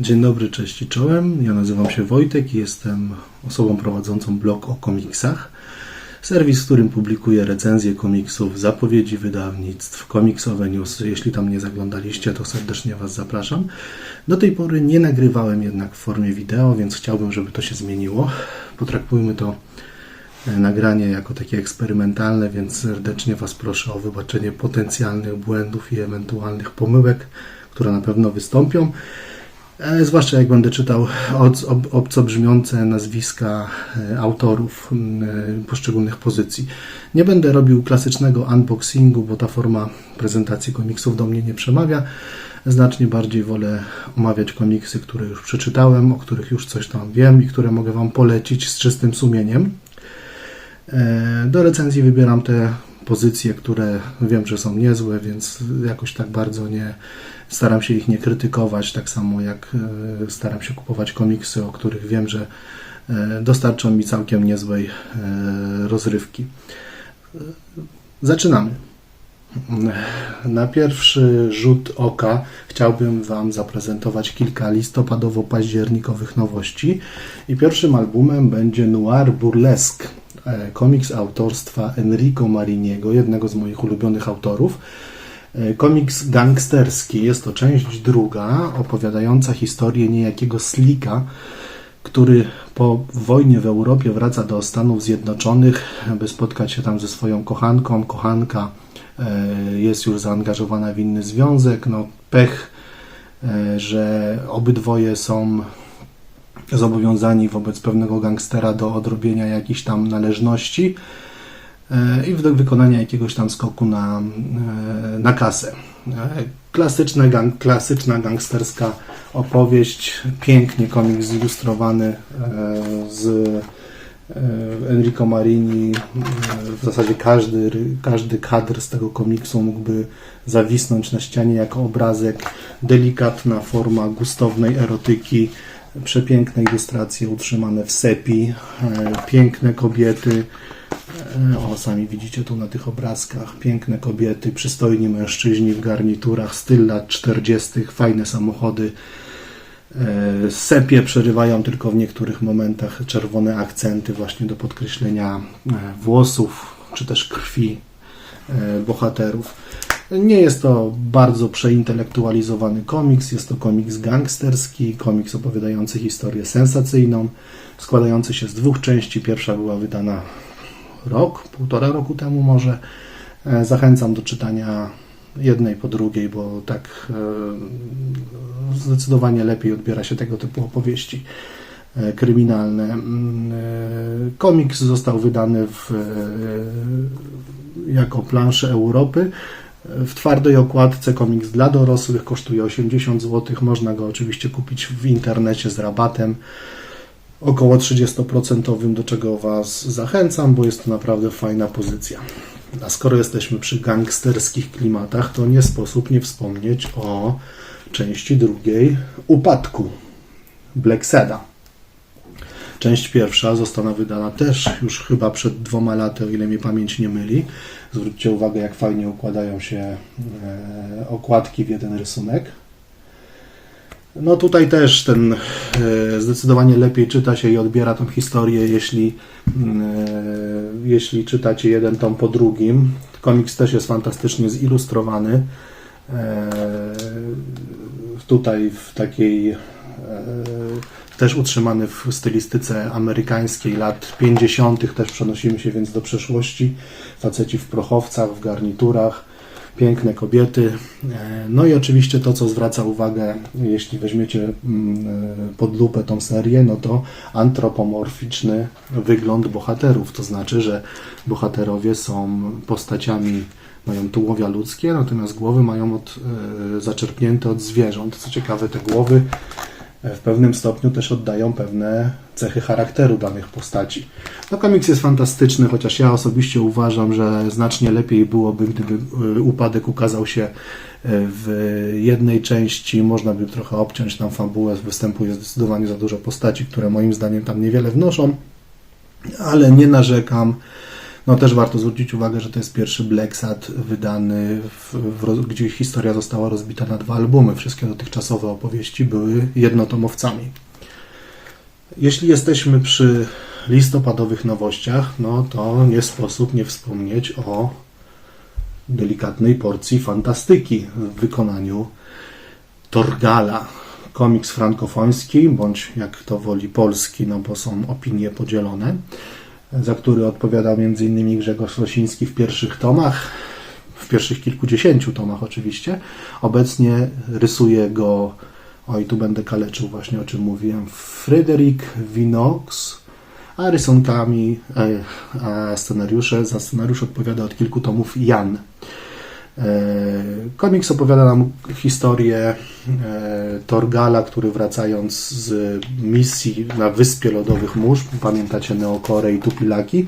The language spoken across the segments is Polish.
Dzień dobry, cześć i czołem. Ja nazywam się Wojtek i jestem osobą prowadzącą blog o komiksach. Serwis, w którym publikuję recenzje komiksów, zapowiedzi wydawnictw, komiksowe newsy. Jeśli tam nie zaglądaliście, to serdecznie Was zapraszam. Do tej pory nie nagrywałem jednak w formie wideo, więc chciałbym, żeby to się zmieniło. Potraktujmy to e, nagranie jako takie eksperymentalne, więc serdecznie Was proszę o wybaczenie potencjalnych błędów i ewentualnych pomyłek, które na pewno wystąpią. E, Zwłaszcza jak będę czytał obco brzmiące nazwiska e, autorów e, poszczególnych pozycji. Nie będę robił klasycznego unboxingu, bo ta forma prezentacji komiksów do mnie nie przemawia. Znacznie bardziej wolę omawiać komiksy, które już przeczytałem, o których już coś tam wiem i które mogę Wam polecić z czystym sumieniem. Do recenzji wybieram te pozycje, które wiem, że są niezłe, więc jakoś tak bardzo nie staram się ich nie krytykować, tak samo jak e, staram się kupować komiksy, o których wiem, że e, dostarczą mi całkiem niezłej e, rozrywki. Zaczynamy. Na pierwszy rzut oka chciałbym Wam zaprezentować kilka listopadowo-październikowych nowości. I pierwszym albumem będzie Noir Burlesque, komiks autorstwa Enrico Mariniego, jednego z moich ulubionych autorów. E, Komiks gangsterski, jest to część druga, opowiadająca historię niejakiego Slika, który po wojnie w Europie wraca do Stanów Zjednoczonych, by spotkać się tam ze swoją kochanką. Kochanka e, jest już zaangażowana w inny związek. No, pech, e, że obydwoje są zobowiązani wobec pewnego gangstera do odrobienia jakichś tam należności e, i wykonania jakiegoś tam skoku na, e, na kasę. E, Klasyczna, gang, klasyczna gangsterska opowieść, pięknie komiks zilustrowany z Enrico Marini. W zasadzie każdy, każdy kadr z tego komiksu mógłby zawisnąć na ścianie jako obrazek. Delikatna forma gustownej erotyki, przepiękne ilustracje utrzymane w sepi, e, piękne kobiety. E, O, sami widzicie tu na tych obrazkach. Piękne kobiety, przystojni mężczyźni w garniturach, styl lat 40., fajne samochody. E, Sepie przerywają tylko w niektórych momentach czerwone akcenty właśnie do podkreślenia włosów czy też krwi bohaterów. Nie jest to bardzo przeintelektualizowany komiks, jest to komiks gangsterski, komiks opowiadający historię sensacyjną, składający się z dwóch części. Pierwsza była wydana rok, półtora roku temu może. E, Zachęcam do czytania jednej po drugiej, bo tak e, zdecydowanie lepiej odbiera się tego typu opowieści e, kryminalne. Mm, Komiks został wydany w, jako plansze Europy. W twardej okładce komiks dla dorosłych kosztuje 80 zł. Można go oczywiście kupić w internecie z rabatem około 30%, do czego Was zachęcam, bo jest to naprawdę fajna pozycja. A skoro jesteśmy przy gangsterskich klimatach, to nie sposób nie wspomnieć o części drugiej Upadku Black Seda. Część pierwsza została wydana też już chyba przed dwoma laty, o ile mnie pamięć nie myli. Zwróćcie uwagę, jak fajnie układają się e, okładki w jeden rysunek. No tutaj też ten e, zdecydowanie lepiej czyta się i odbiera tą historię, jeśli, mm, e, jeśli czytacie jeden tom po drugim. Komiks też jest fantastycznie zilustrowany. Tutaj w takiej też utrzymany w stylistyce amerykańskiej lat 50. też przenosimy się więc do przeszłości. Faceci w prochowcach, w garniturach, piękne kobiety. E, No i oczywiście to, co zwraca uwagę, jeśli weźmiecie mm, e, pod lupę tą serię, no to antropomorficzny wygląd bohaterów. To znaczy, że bohaterowie są postaciami, mają tułowia ludzkie, natomiast głowy mają od, e, zaczerpnięte od zwierząt. Co ciekawe, te głowy w pewnym stopniu też oddają pewne cechy charakteru danych postaci. No komiks jest fantastyczny, chociaż ja osobiście uważam, że znacznie lepiej byłoby, gdyby y, upadek ukazał się y, w jednej części. Można by trochę obciąć tam fabułę, występuje zdecydowanie za dużo postaci, które moim zdaniem tam niewiele wnoszą, ale nie narzekam. No też warto zwrócić uwagę, że to jest pierwszy Black Sad wydany, w, w, gdzie historia została rozbita na dwa albumy. Wszystkie dotychczasowe opowieści były jednotomowcami. Jeśli jesteśmy przy listopadowych nowościach, no to nie sposób nie wspomnieć o delikatnej porcji fantastyki w wykonaniu Torgala. Komiks frankofoński, bądź jak to woli polski, no bo są opinie podzielone, za który odpowiadał m.in. Grzegorz Rosiński w pierwszych tomach, w pierwszych kilkudziesięciu tomach oczywiście. Obecnie rysuje go, oj tu będę kaleczył właśnie o czym mówiłem, Fryderyk Winox, a rysunkami, e, a scenariusze, za scenariusz odpowiada od kilku tomów Jan. E, Komiks opowiada nam historię e, Torgala, który wracając z misji na wyspie lodowych mórz, pamiętacie Neokorę i Tupilaki,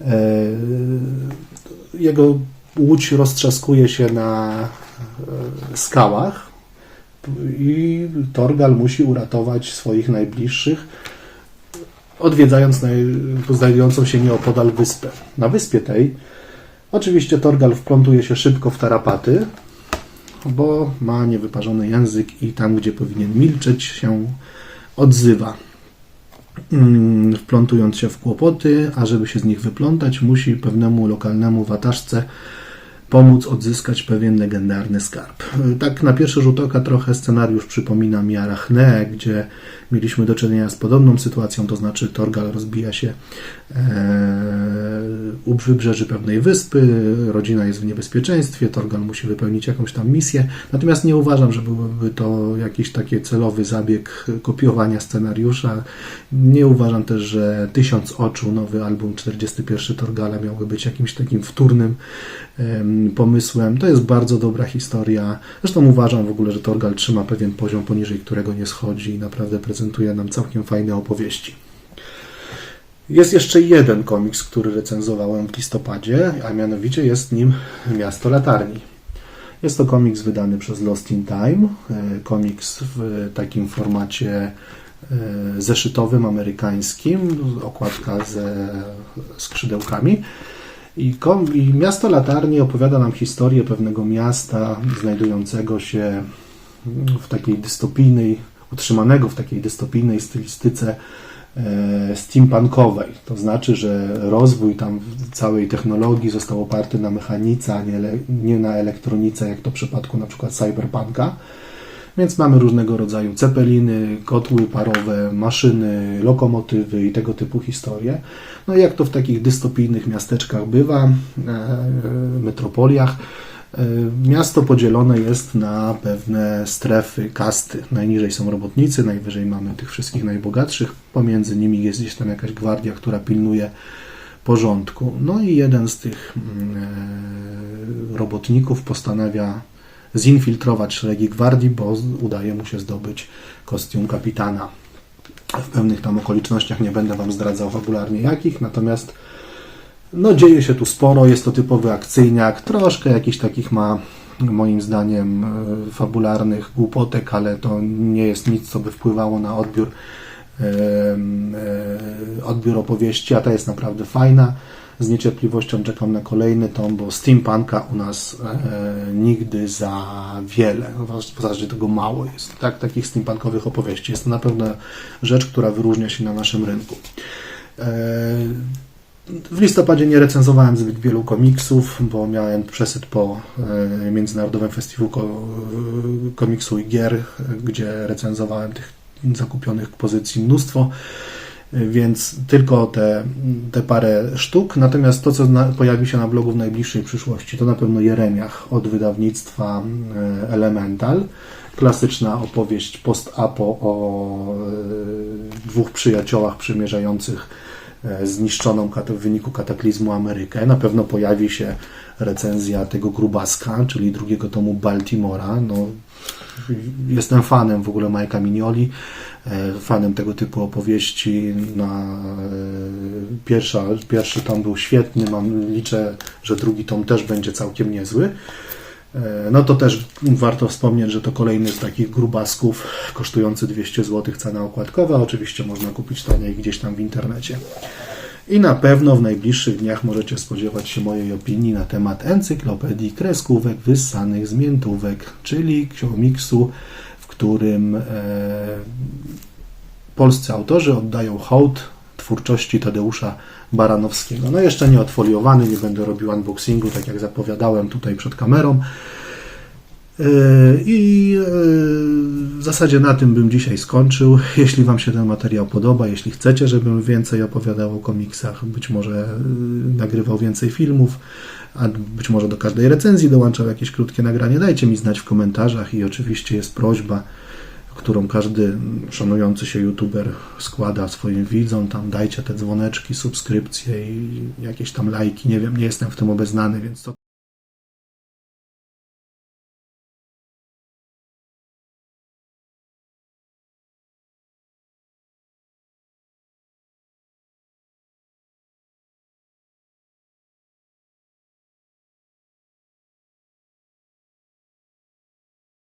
e, jego łódź roztrzaskuje się na skałach i Torgal musi uratować swoich najbliższych, odwiedzając naj, znajdującą się nieopodal wyspę. Na wyspie tej oczywiście Torgal wplątuje się szybko w tarapaty, bo ma niewyparzony język i tam, gdzie powinien milczeć, się odzywa. Mm, Wplątując się w kłopoty, a żeby się z nich wyplątać, musi pewnemu lokalnemu wataszce pomóc odzyskać pewien legendarny skarb. Tak na pierwszy rzut oka trochę scenariusz przypomina mi Arachne, gdzie mieliśmy do czynienia z podobną sytuacją, to znaczy Torgal rozbija się e, u wybrzeży pewnej wyspy, rodzina jest w niebezpieczeństwie, Torgal musi wypełnić jakąś tam misję, natomiast nie uważam, że byłby to jakiś taki celowy zabieg kopiowania scenariusza. Nie uważam też, że Tysiąc Oczu, nowy album 41 Torgala miałby być jakimś takim wtórnym pomysłem. To jest bardzo dobra historia. Zresztą uważam w ogóle, że Torgal trzyma pewien poziom, poniżej którego nie schodzi i naprawdę prezentuje nam całkiem fajne opowieści. Jest jeszcze jeden komiks, który recenzowałem w listopadzie, a mianowicie jest nim Miasto Latarni. Jest to komiks wydany przez Lost in Time, e, komiks w takim formacie e, zeszytowym, amerykańskim, okładka ze skrzydełkami. I, I Miasto Latarni opowiada nam historię pewnego miasta znajdującego się w takiej dystopijnej, utrzymanego w takiej dystopijnej stylistyce e, steampunkowej. To znaczy, że rozwój tam całej technologii został oparty na mechanice, a nie, nie na elektronice, jak to w przypadku na przykład cyberpunka. Więc mamy różnego rodzaju cepeliny, kotły parowe, maszyny, lokomotywy i tego typu historie. No i jak to w takich dystopijnych miasteczkach bywa, e, metropoliach, e, miasto podzielone jest na pewne strefy, kasty. Najniżej są robotnicy, najwyżej mamy tych wszystkich najbogatszych, pomiędzy nimi jest gdzieś tam jakaś gwardia, która pilnuje porządku. No i jeden z tych mm, e, robotników postanawia zinfiltrować szeregi gwardii, bo udaje mu się zdobyć kostium kapitana. W pewnych tam okolicznościach nie będę Wam zdradzał fabularnie jakich, natomiast no dzieje się tu sporo, jest to typowy akcyjniak, troszkę jakichś takich ma moim zdaniem e, fabularnych głupotek, ale to nie jest nic, co by wpływało na odbiór e, odbiór opowieści, a ta jest naprawdę fajna. Z niecierpliwością czekam na kolejny tom, bo steampunka u nas e, nigdy za wiele, w zasadzie tego mało jest, tak, takich steampunkowych opowieści. Jest to na pewno rzecz, która wyróżnia się na naszym rynku. E, w listopadzie nie recenzowałem zbyt wielu komiksów, bo miałem przesyt po e, Międzynarodowym Festiwalu Ko- Komiksu i Gier, gdzie recenzowałem tych zakupionych pozycji mnóstwo, więc tylko te, te parę sztuk. Natomiast to, co na, pojawi się na blogu w najbliższej przyszłości, to na pewno Jeremiach od wydawnictwa e, Elemental. Klasyczna opowieść post-apo o e, dwóch przyjaciołach przymierzających e, zniszczoną w wyniku kataklizmu Amerykę. Na pewno pojawi się recenzja tego grubaska, czyli drugiego tomu Baltimora. No, jestem fanem w ogóle Majka Mignoli, e, fanem tego typu opowieści. Na, e, pierwsza, pierwszy tom był świetny, mam, liczę, że drugi tom też będzie całkiem niezły. E, No to też warto wspomnieć, że to kolejny z takich grubasków kosztujący 200 zł cena okładkowa. Oczywiście można kupić taniej gdzieś tam w internecie. I na pewno w najbliższych dniach możecie spodziewać się mojej opinii na temat encyklopedii kreskówek wyssanych z miętówek, czyli komiksu, w którym e, polscy autorzy oddają hołd twórczości Tadeusza Baranowskiego. No jeszcze nie odfoliowany, nie będę robił unboxingu, tak jak zapowiadałem tutaj przed kamerą. Yy, I yy, w zasadzie na tym bym dzisiaj skończył. Jeśli Wam się ten materiał podoba, jeśli chcecie, żebym więcej opowiadał o komiksach, być może yy, nagrywał więcej filmów, a być może do każdej recenzji dołączał jakieś krótkie nagranie, dajcie mi znać w komentarzach i oczywiście jest prośba, którą każdy szanujący się youtuber składa swoim widzom, tam dajcie te dzwoneczki, subskrypcje i jakieś tam lajki, nie wiem, nie jestem w tym obeznany, więc to